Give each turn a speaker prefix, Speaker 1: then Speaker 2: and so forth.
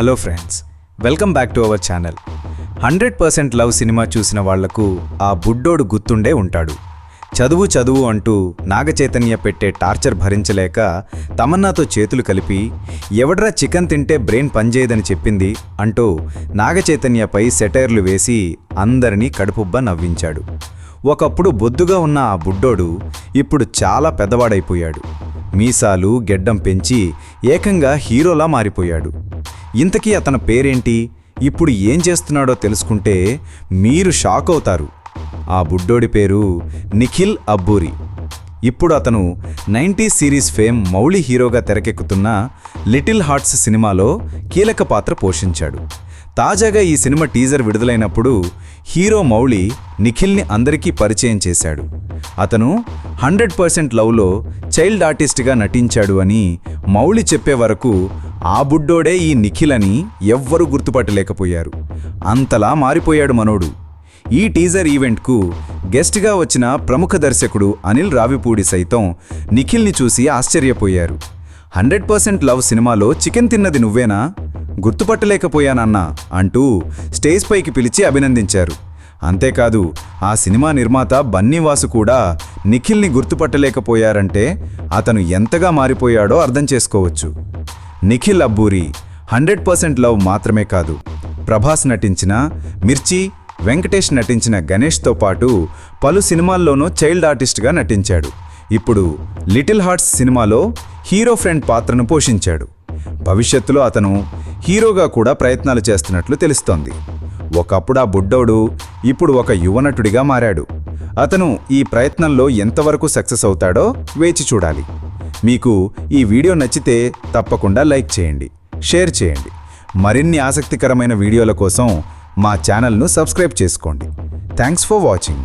Speaker 1: Hello friends welcome back to our channel. Hundred percent love cinema చూసిన వాళ్ళకు ఆ బుడ్డోడు గుర్తుండే ఉంటాడు. చదువు చదువు అంటూ నాగచైతన్య పెట్టే టార్చర్ భరించలేక తమన్నాతో చేతులు కలిపి ఎవడ్రా చికెన్ తింటే బ్రెయిన్ పనిచేయదని చెప్పింది? అంటూ నాగచైతన్యపై సెటైర్లు వేసి అందరినీ కడుపుబ్బ నవ్వించాడు. ఒకప్పుడు బొద్దుగా ఉన్న ఆ బుడ్డోడు ఇప్పుడు చాలా పెద్దవాడైపోయాడు. మీసాలు గెడ్డం పెంచి ఏకంగా హీరోలా మారిపోయాడు. ఇంతకీ అతని పేరేంటి? ఇప్పుడు ఏం చేస్తున్నాడో తెలుసుకుంటే మీరు షాక్ అవుతారు. ఆ బుడ్డోడి పేరు నిఖిల్ అబ్బూరి. ఇప్పుడు అతను నైంటీ సిరీస్ ఫేమ్ మౌళి హీరోగా తెరకెక్కుతున్న లిటిల్ హార్ట్స్ సినిమాలో కీలక పాత్ర పోషించాడు. తాజాగా ఈ సినిమా టీజర్ విడుదలైనప్పుడు హీరో మౌళి నిఖిల్ని అందరికీ పరిచయం చేశాడు. అతను హండ్రెడ్ పర్సెంట్ లవ్లో చైల్డ్ ఆర్టిస్ట్గా నటించాడు అని మౌళి చెప్పే వరకు ఆ బుడ్డోడే ఈ నిఖిల్ అని ఎవ్వరూ గుర్తుపట్టలేకపోయారు. అంతలా మారిపోయాడు మనోడు. ఈ టీజర్ ఈవెంట్కు గెస్ట్గా వచ్చిన ప్రముఖ దర్శకుడు అనిల్ రావిపూడి సైతం నిఖిల్ని చూసి ఆశ్చర్యపోయారు. హండ్రెడ్ పర్సెంట్ లవ్ సినిమాలో చికెన్ తిన్నది నువ్వేనా? గుర్తుపట్టలేకపోయానన్నా అంటూ స్టేజ్ పైకి పిలిచి అభినందించారు. అంతేకాదు ఆ సినిమా నిర్మాత బన్నీవాసు కూడా నిఖిల్ని గుర్తుపట్టలేకపోయారంటే అతను ఎంతగా మారిపోయాడో అర్థం చేసుకోవచ్చు. Nikhil Abburi hundred percent love మాత్రమే కాదు. ప్రభాస్ నటించిన మిర్చి వెంకటేష్ నటించిన గణేష్తో పాటు పలు సినిమాల్లోనూ చైల్డ్ ఆర్టిస్ట్గా నటించాడు. ఇప్పుడు లిటిల్ హార్ట్స్ సినిమాలో హీరో ఫ్రెండ్ పాత్రను పోషించాడు. భవిష్యత్తులో అతను హీరోగా కూడా ప్రయత్నాలు చేస్తున్నట్లు తెలుస్తోంది. ఒకప్పుడు ఆ బుడ్డోడు ఇప్పుడు ఒక యువనటుడిగా మారాడు. అతను ఈ ప్రయత్నంలో ఎంతవరకు సక్సెస్ అవుతాడో వేచి చూడాలి. మీకు ఈ వీడియో నచ్చితే తప్పకుండా లైక్ చేయండి షేర్ చేయండి. మరిన్ని ఆసక్తికరమైన వీడియోల కోసం మా ఛానల్ను సబ్స్క్రైబ్ చేసుకోండి. Thanks for watching.